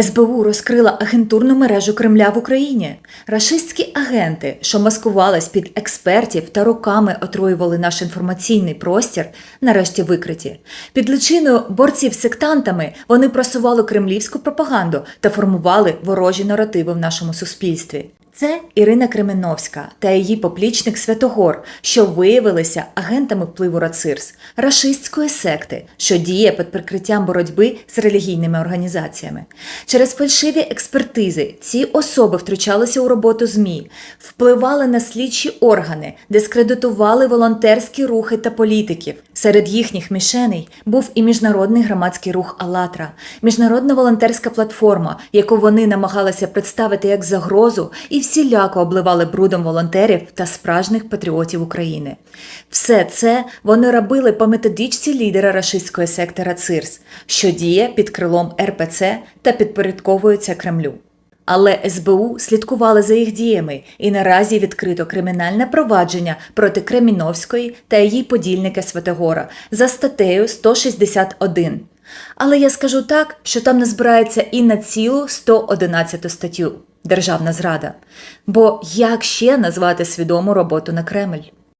СБУ розкрила агентурну мережу Кремля в Україні. Рашистські агенти, що маскувались під експертів та роками отруювали наш інформаційний простір, нарешті викриті. Під личиною борців сектантами вони просували кремлівську пропаганду та формували ворожі наративи в нашому суспільстві. Це Ірина Кременовська та її поплічник Святогор, що виявилися агентами впливу Рацирс, рашистської секти, що діє під прикриттям боротьби з релігійними організаціями. Через фальшиві експертизи ці особи втручалися у роботу ЗМІ, впливали на слідчі органи, дискредитували волонтерські рухи та політиків. Серед їхніх мішеней був і міжнародний громадський рух «АЛЛАТРА», міжнародна волонтерська платформа, яку вони намагалися представити як загрозу і всіляко обливали брудом волонтерів та справжніх патріотів України. Все це вони робили по методичці лідера рашистської секти ЦИРС, що діє під крилом РПЦ та підпорядковується Кремлю. Але СБУ слідкували за їх діями і наразі відкрито кримінальне провадження проти Креміновської та її подільника Святогора за статтею 161. Але я скажу так, що там не збирається і на цілу 111 статтю Державна зрада. Бо як ще назвати свідому роботу на Кремль?